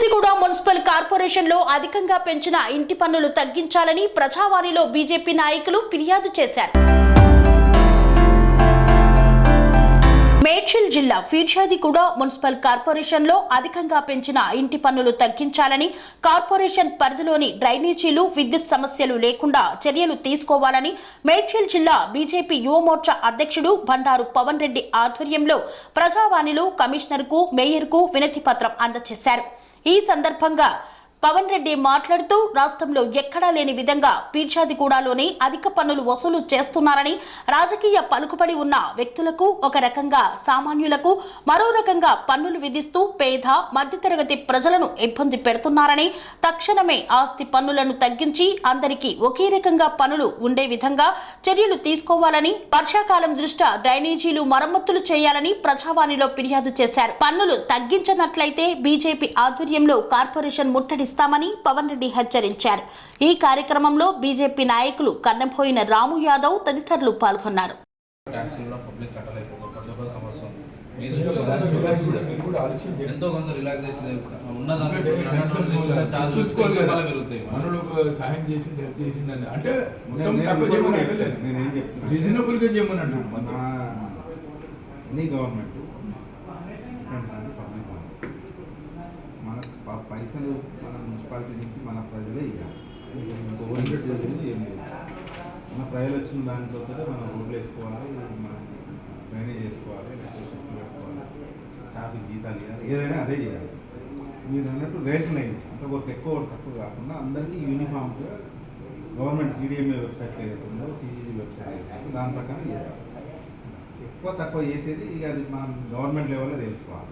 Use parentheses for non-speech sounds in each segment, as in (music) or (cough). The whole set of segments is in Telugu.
పీర్షాదిగూడ మున్సిపల్ కార్పొరేషన్లో అధికంగా పెంచిన ఇంటి పన్నులు తగ్గించాలని ప్రజావాణిలో బీజేపీ నాయకులు ఫిర్యాదు చేశారు. మేడ్చల్ జిల్లా ఫీర్షాదిగూడ మున్సిపల్ కార్పొరేషన్లో అధికంగా పెంచిన ఇంటి పన్నులు తగ్గించాలని కార్పొరేషన్ పరిధిలోని డ్రైనేజీలు విద్యుత్ సమస్యలు లేకుండా చర్యలు తీసుకోవాలని మేడ్చల్ జిల్లా బీజేపీ యువమోర్చా అధ్యక్షుడు బండారు పవన్ రెడ్డి ఆధ్వర్యంలో ప్రజావాణిలో కమిషనర్కు మేయర్కు వినతి పత్రం అందజేశారు. ఈ సందర్భంగా పవన్ రెడ్డి మాట్లాడుతూ రాష్ట్రంలో ఎక్కడా లేని విధంగా పీర్షాదిగూడలోని అధిక పన్నులు వసూలు చేస్తున్నారని రాజకీయ పలుకుబడి ఉన్న వ్యక్తులకు ఒక రకంగా సామాన్యులకు మరో రకంగా పన్నులు విధిస్తూ పేద మధ్యతరగతి ప్రజలను ఇబ్బంది పెడుతున్నారని తక్షణమే ఆస్తి పన్నులను తగ్గించి అందరికీ ఒకే రకంగా పనులు ఉండే విధంగా చర్యలు తీసుకోవాలని వర్షాకాలం దృష్ట్యా డ్రైనేజీలు మరమ్మతులు చేయాలని ప్రజావాణిలో ఫిర్యాదు చేశారు. పన్నులు తగ్గించనట్లయితే బీజేపీ ఆధ్వర్యంలో కార్పొరేషన్ ముట్టడి ముట్టడిస్తామని పవన్ రెడ్డి హెచ్చరించారు. ఈ కార్యక్రమంలో బీజేపీ నాయకులు కన్నబోయిన రాము యాదవ్ తదితరులు పాల్గొన్నారు. ఎంతో కొంత రిలాక్సేషన్ సహాయం చేసింది హెల్ప్ అంటే? రీజనబుల్గా చేయమని. నీ గవర్నమెంట్ పబ్లిక్ మన ప- పైసలు మన మున్సిపాలిటీ నుంచి మన ప్రజలే ఇవ్వాలి మన ప్రజలు వచ్చిన దాంతో మనం రోడ్లు వేసుకోవాలి మనం డ్రైనేజ్ చేసుకోవాలి లేకపోతే పెట్టుకోవాలి స్టాఫ్కి జీతాలు ఇవ్వాలి ఏదైనా అదే చేయాలి. మీరు అన్నట్టు రేషన్ అయింది. అంటే ఒకరికి ఎక్కువ ఒకటి తక్కువ కాకుండా అందరికీ యూనిఫామ్గా గవర్నమెంట్ సిడిఎంఏ వెబ్సైట్ ఏదైతే ఉందో సిజీజీ వెబ్సైట్ ఏదైతే దాని ప్రకారం చేయాలి. ఎక్కువ తక్కువ చేసేది ఇక అది మనం గవర్నమెంట్ లెవెల్లో తెలుసుకోవాలి.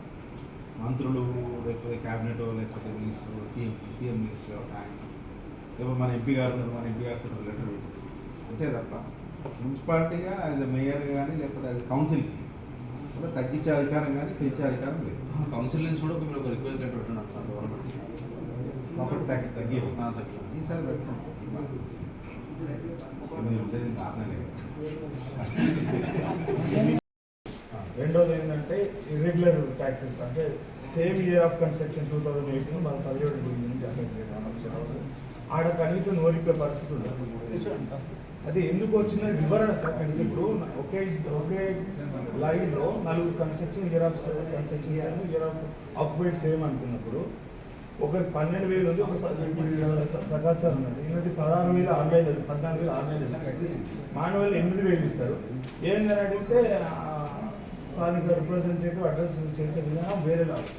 మంత్రులు లేకపోతే క్యాబినెట్ లేకపోతే మినిస్టర్ సీఎం సీఎం మినిస్టర్ ఆయన. లేకపోతే మన ఎంపీ గారు మన ఎంపీ గారితో లెటర్ పెట్టచ్చు. అంతే తప్ప మున్సిపాలిటీగా యాజ్ మేయర్ కానీ లేకపోతే అది కౌన్సిల్కి కూడా తగ్గించే అధికారం కానీ పెంచే అధికారం లేదు. కౌన్సిల్ నుంచి కూడా మీరు ఒక రిక్వెస్ట్ లెటర్ పెట్టండి గవర్నమెంట్ ప్రాపర్టీ ట్యాక్స్ తగ్గి తగ్గి ఈసారి పెడతాం. (laughs) కారణం లేదు (laughs) రెండోది ఏంటంటే ఇర్రెగ్యులర్ ట్యాక్సెస్ అంటే same year of construction two thousand eighteen మన పదిహేడు డివిజన్ జనరల్ ఆడ కనీసం నోరిపే పరిస్థితి ఉండదు. అది ఎందుకు వచ్చిందని వివరణ సార్. కనీసం ఇప్పుడు ఒకే ఒకే లైన్లో నలుగురు construction year of construction year of occupied same అనుకున్నప్పుడు ఒకరి పన్నెండు వేలు ఉంది ఒక పది- ఇప్పుడు ప్రకాశ్ సార్ ఉన్నాడు. ఈయనది పదహారు వేలు ఆన్లైన్ పద్నాలుగు వేలు ఆన్లైన్ మానవాళ్ళు ఎనిమిది వేలు ఇస్తారు. ఏందని అడిగితే స్థానిక రిప్రజెంటేటివ్ అడ్రస్ చేసే విధానం వేరే లాగా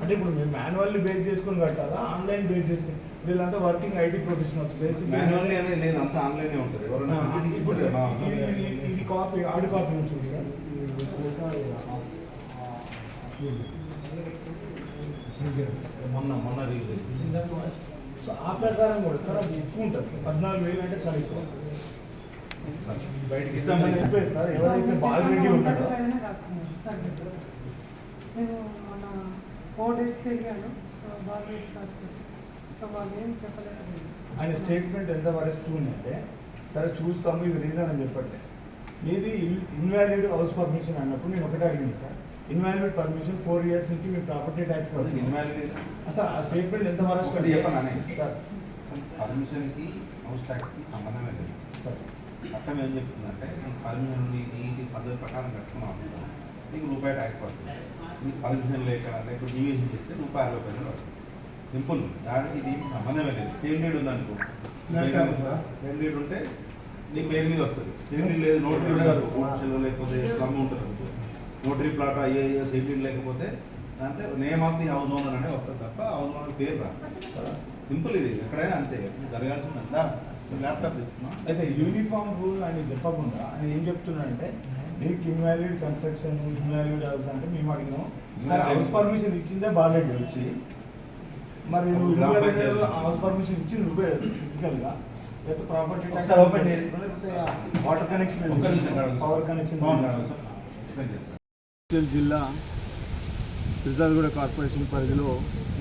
అంటే ఇప్పుడు మేము మాన్యువల్లీ బేస్ చేసుకొని కట్టాలా? ఆన్లైన్ బేస్ చేసుకుని వీళ్ళంతా working IT professionals basic manually అనేది లేదు అంతా ఆన్లైనే ఉంటుంది. ఇది కాపీ ఆడి కాపీ నుంచి సార్. మొన్న మొన్న రిలీజ్ సో ఆ ప్రకారం కూడా సార్ అది ఎక్కువ ఉంటుంది. పద్నాలుగు వేలు అంటే చాలా ఎక్కువ. బయటికి సార్ ఎవరైతే సార్. నేను మన ఫోర్ డేస్కి వెళ్ళాను సో వాళ్ళు సార్ సో వాళ్ళు ఏం చెప్పలేకపోయింది ఆయన స్టేట్మెంట్ ఎంత వరెస్ట్ ఉందంటే సరే చూస్తాము ఇది రీజన్ అని చెప్పట్లే మీది ఇన్వాలిడ్ హౌస్ పర్మిషన్ అన్నప్పుడు నేను ఒకటే అడిగింది sir invalid permission four years నుంచి మీ ప్రాపర్టీ ట్యాక్స్ పడుతుంది. ఇన్వాలిడ్ అసలు ఆ స్టేట్మెంట్ ఎంత వరెస్ట్ ఒకటి చెప్పనా? సార్. పర్మిషన్కి హౌస్ ట్యాక్స్కి సంబంధమే లేదు. సార్. చట్టం ఏం చెప్తుందంటే నీకు పర్మిషన్ నీ నీటి పద్ధతి ప్రకారం కట్టుకున్నావు అనుకో, నీకు రూపాయి ట్యాక్స్ పడుతుంది. నీకు పర్మిషన్ లేక లేకపోతే డీవియేషన్ చేస్తే రూపాయి అరవై పైసలు పడుతుంది. సింపుల్ దానికి దీనికి సంబంధమే లేదు. సేమ్ డీడ్ ఉందనుకో. సేమ్ డీడ్ ఉంటే నీ పేరు మీద వస్తుంది. సేమ్ డీడ్ లేదు నోటరీ ఉండదు కోర్టులో లేకపోతే స్లమ్ ఉంటుంది నోటరీ ప్లాట్ అయ్యే సేమ్ డీడ్ లేకపోతే దాంట్లో name of the house owner అనే వస్తుంది తప్ప హౌస్ ఓనర్ పేరు రాదు. సింపుల్ ఇది. ఎక్కడైనా అంతే. జరగాల్సిందంతా ల్యాప్టాప్ తెచ్చుకున్నా. అయితే యూనిఫామ్ రూల్ అని చెప్పకుండా ఆయన ఏం చెప్తున్నాడంటే నీకు ఇన్వాలిడ్ కన్స్ట్రక్షన్ ఇన్వాలిడ్ హౌస్ అంటే మేము అడిగినాం. సార్ హౌస్ పర్మిషన్ ఇచ్చిందే బాగాలేదు వచ్చి. మరి నువ్వు. హౌస్ పర్మిషన్ ఇచ్చింది నువ్వే ఫిజికల్గా లేకపోతే ప్రాపర్టీ ఒకసారి open water connection. Power connection జిల్లా ఫిర్జాద్గూడ కార్పొరేషన్ పరిధిలో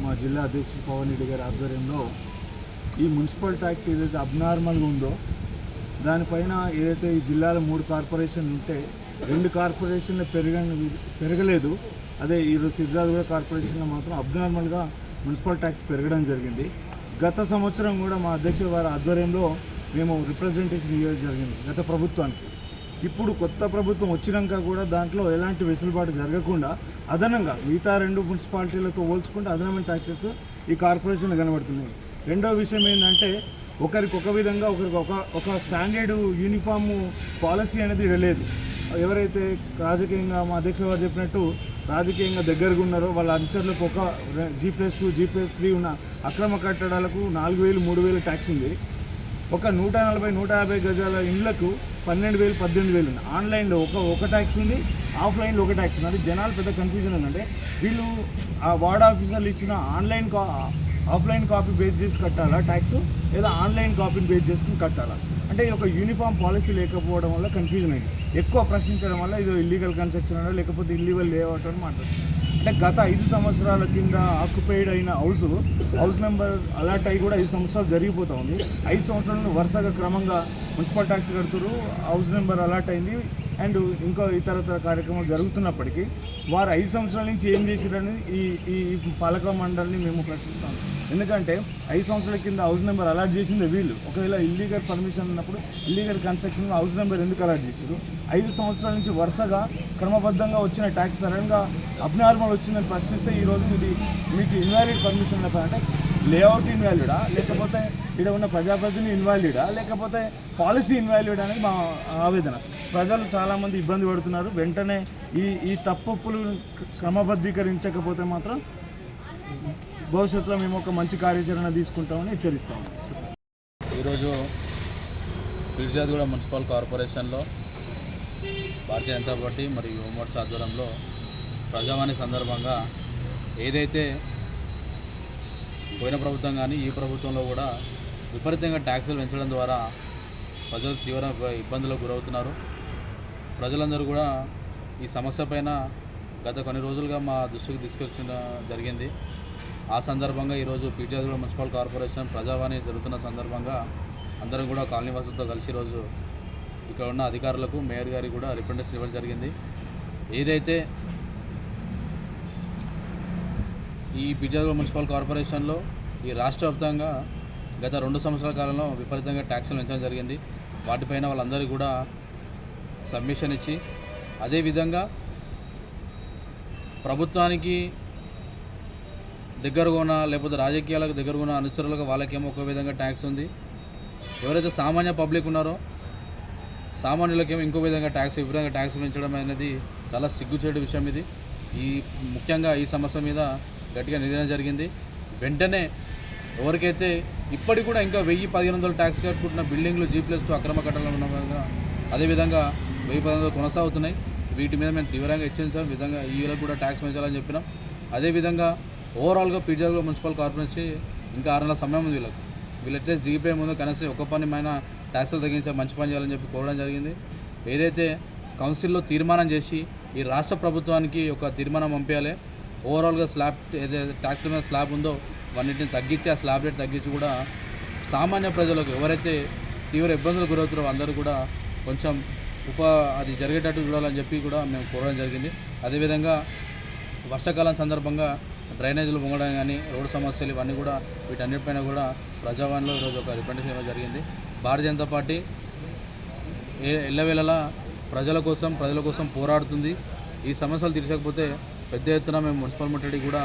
మా జిల్లా అధ్యక్షుడు పవన్ రెడ్డి గారి ఆధ్వర్యంలో ఈ మున్సిపల్ ట్యాక్స్ ఏదైతే అబ్నార్మల్గా ఉందో దానిపైన ఏదైతే ఈ జిల్లాలో మూడు కార్పొరేషన్లు ఉంటే రెండు కార్పొరేషన్లు పెరగ పెరగలేదు. అదే ఈ సిద్ధార్థగూడ కార్పొరేషన్లో మాత్రం అబ్నార్మల్గా మున్సిపల్ ట్యాక్స్ పెరగడం జరిగింది. గత సంవత్సరం కూడా మా అధ్యక్షుల వారి ఆధ్వర్యంలో మేము రిప్రజెంటేషన్ ఇవ్వడం జరిగింది గత ప్రభుత్వానికి. ఇప్పుడు కొత్త ప్రభుత్వం వచ్చినాక కూడా దాంట్లో ఎలాంటి వెసులుబాటు జరగకుండా అదనంగా మిగతా రెండు మున్సిపాలిటీలతో పోల్చుకుంటే అదనమైన ట్యాక్సెస్ ఈ కార్పొరేషన్ కనబడుతున్నాయి. రెండో విషయం ఏంటంటే ఒకరికి ఒక విధంగా ఒకరికి ఒక ఒక స్టాండర్డ్ యూనిఫామ్ పాలసీ అనేది లేదు. ఎవరైతే రాజకీయంగా మా అధ్యక్ష గారు చెప్పినట్టు రాజకీయంగా దగ్గరగా ఉన్నారో వాళ్ళ అనుచరులకు ఒక G plus two G plus three ఉన్న అక్రమ కట్టడాలకు నాలుగు వేలు మూడు వేలు ట్యాక్స్ ఉంది. ఒక నూట నలభై నూట యాభై గజాల ఇండ్లకు పన్నెండు వేలు పద్దెనిమిది వేలు ఉంది ఆన్లైన్లో ఒక ఒక ట్యాక్స్ ఉంది ఆఫ్లైన్లో ఒక ట్యాక్స్ ఉంది. అది జనాలు పెద్ద కన్ఫ్యూజన్ ఉందంటే వీళ్ళు ఆ వార్డ్ ఆఫీసర్లు ఇచ్చిన ఆన్లైన్ కా ఆఫ్లైన్ కాపీ బేస్ చేసి కట్టాలా ట్యాక్స్? లేదా ఆన్లైన్ కాపీని బేస్ చేసుకుని కట్టాలా? అంటే ఈ ఒక యూనిఫామ్ పాలసీ లేకపోవడం వల్ల కన్ఫ్యూజన్ అయింది. ఎక్కువ ప్రశ్నించడం వల్ల ఇది ఇల్లీగల్ కన్స్ట్రక్షన్ అనో లేకపోతే ఇల్లీగల్ లేఅవుట్ అని మాట్లాడుతుంది అంటే గత ఐదు సంవత్సరాల కింద ఆక్యుపైడ్ అయిన హౌస్ హౌస్ నెంబర్ అలాట్ అయ్యి కూడా ఐదు సంవత్సరాలు జరిగిపోతూ ఉంది. ఐదు సంవత్సరాలు వరుసగా క్రమంగా మున్సిపల్ ట్యాక్స్ కడుతురు హౌస్ నెంబర్ అలాట్ అయింది. అండ్ ఇంకో ఇతరతర కార్యక్రమాలు జరుగుతున్నప్పటికీ వారు ఐదు సంవత్సరాల నుంచి ఏం చేసిరని ఈ ఈ పాలక మండలిని మేము ప్రశ్నిస్తాం. ఎందుకంటే ఐదు సంవత్సరాల కింద హౌస్ నెంబర్ అలాట్ చేసింది వీళ్ళు. ఒకవేళ ఇల్లీగల్ పర్మిషన్ ఉన్నప్పుడు ఇల్లీగల్ కన్స్ట్రక్షన్ హౌస్ నెంబర్ ఎందుకు అలాట్ చేశారు? ఐదు సంవత్సరాల నుంచి వరుసగా క్రమబద్ధంగా వచ్చిన ట్యాక్స్ సడన్గా అబ్నార్మల్ వచ్చిందని ప్రశ్నిస్తే ఈరోజు ఇది మీకు ఇన్వాలిడ్ పర్మిషన్ అంటే లేఅవుట్ ఇన్వాలిడా? లేకపోతే ఇక్కడ ఉన్న ప్రజాప్రతిని ఇన్వాల్వ్డా లేకపోతే పాలసీ ఇన్వాల్వ్డ్ అనేది మా ఆవేదన. ప్రజలు చాలామంది ఇబ్బంది పడుతున్నారు. వెంటనే ఈ ఈ తప్పులు క్రమబద్ధీకరించకపోతే మాత్రం భవిష్యత్తులో మేము ఒక మంచి కార్యాచరణ తీసుకుంటామని హెచ్చరిస్తాము. ఈరోజు పిర్జాదిగూడ మున్సిపల్ కార్పొరేషన్లో భారతీయ జనతా పార్టీ మరియు యువమోర్చ ఆధ్వర్యంలో ప్రజావాణి సందర్భంగా ఏదైతే పోయిన ప్రభుత్వం కానీ ఈ ప్రభుత్వంలో కూడా విపరీతంగా ట్యాక్సులు పెంచడం ద్వారా ప్రజలు తీవ్ర ఇబ్బందులకు గురవుతున్నారు. ప్రజలందరూ కూడా ఈ సమస్య పైన గత కొన్ని రోజులుగా మా దృష్టికి తీసుకొచ్చిన జరిగింది. ఆ సందర్భంగా ఈరోజు పీటీఆర్ మున్సిపల్ కార్పొరేషన్ ప్రజావాణి జరుగుతున్న సందర్భంగా అందరం కూడా కాలనీ వాసులతో కలిసి ఈరోజు ఇక్కడ ఉన్న అధికారులకు మేయర్ గారికి కూడా రిప్రజెంటేషన్ ఇవ్వడం జరిగింది. ఏదైతే ఈ పీటీఆర్ మున్సిపల్ కార్పొరేషన్లో ఈ రాష్ట్ర వ్యాప్తంగా గత రెండు సంవత్సరాల కాలంలో విపరీతంగా ట్యాక్సులు పెంచడం జరిగింది. వాటిపైన వాళ్ళందరికీ కూడా సబ్మిషన్ ఇచ్చి అదేవిధంగా ప్రభుత్వానికి దగ్గరగా ఉన్న లేకపోతే రాజకీయాలకు దగ్గరగా ఉన్న అనుచరులకు వాళ్ళకేమో ఒక విధంగా ట్యాక్స్ ఉంది. ఎవరైతే సామాన్య పబ్లిక్ ఉన్నారో సామాన్యులకేమో ఇంకో విధంగా ట్యాక్స్ విపరీతంగా ట్యాక్స్ పెంచడం అనేది చాలా సిగ్గుచేటు విషయం ఇది. ఈ ముఖ్యంగా ఈ సమస్య మీద గట్టిగా నిర్ణయం జరిగింది. వెంటనే ఎవరికైతే ఇప్పటికి కూడా ఇంకా వెయ్యి పదిహేను వందల ట్యాక్స్ కట్టుకుంటున్న బిల్డింగ్లు జీ ప్లస్ టూ అక్రమ కట్టడం ఉన్న విధంగా అదేవిధంగా వెయ్యి పదిహేను వందలు కొనసాగుతున్నాయి. వీటి మీద మేము తీవ్రంగా హెచ్చరించాం. విధంగా ఈ ఇయర్ కూడా ట్యాక్స్ పెంచాలని చెప్పినాం. అదేవిధంగా ఓవరాల్గా పీజాగ్లో మున్సిపల్ కార్పొరేషన్ ఇంకా ఆరు నెలల సమయం ఉంది వీళ్ళకి. వీళ్ళు అట్లీస్ట్ దిగిపోయే ముందు కనీసం ఒక్క పని పైన ట్యాక్సులు తగ్గించే మంచి పని చేయాలని చెప్పి కోరడం జరిగింది. ఏదైతే కౌన్సిల్లో తీర్మానం చేసి ఈ రాష్ట్ర ప్రభుత్వానికి ఒక తీర్మానం పంపించాలి. ఓవరాల్గా స్లాబ్ ఏదైతే ట్యాక్స్ మీద స్లాబ్ ఉందో వాటిని తగ్గించి ఆ స్లాబ్ రేట్ తగ్గించి కూడా సామాన్య ప్రజలకు ఎవరైతే తీవ్ర ఇబ్బందులు గురవుతారో అందరూ కూడా కొంచెం ఉప అది జరిగేటట్టు చూడాలని చెప్పి కూడా మేము కోరడం జరిగింది. అదేవిధంగా వర్షాకాలం సందర్భంగా డ్రైనేజీలు పొంగడం కానీ రోడ్డు సమస్యలు ఇవన్నీ కూడా వీటన్నిటిపైన కూడా ప్రజావాణిలో ఈరోజు ఒక రిప్రజెంటేషన్ ఇవ్వడం జరిగింది. భారతీయ జనతా పార్టీ ఏ ఎల్లవేళలా ప్రజల కోసం ప్రజల కోసం పోరాడుతుంది. ఈ సమస్యలు తీర్చకపోతే పెద్ద ఎత్తున మేము మున్సిపల్ ముట్టడి కూడా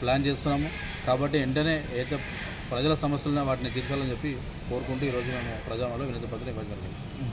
ప్లాన్ చేస్తున్నాము. కాబట్టి వెంటనే అయితే ప్రజల సమస్యలను వాటిని తీర్చాలని చెప్పి కోరుకుంటూ ఈరోజు మేము ప్రజావాణిలో వినతి పత్రిక ఇవ్వగలిగాం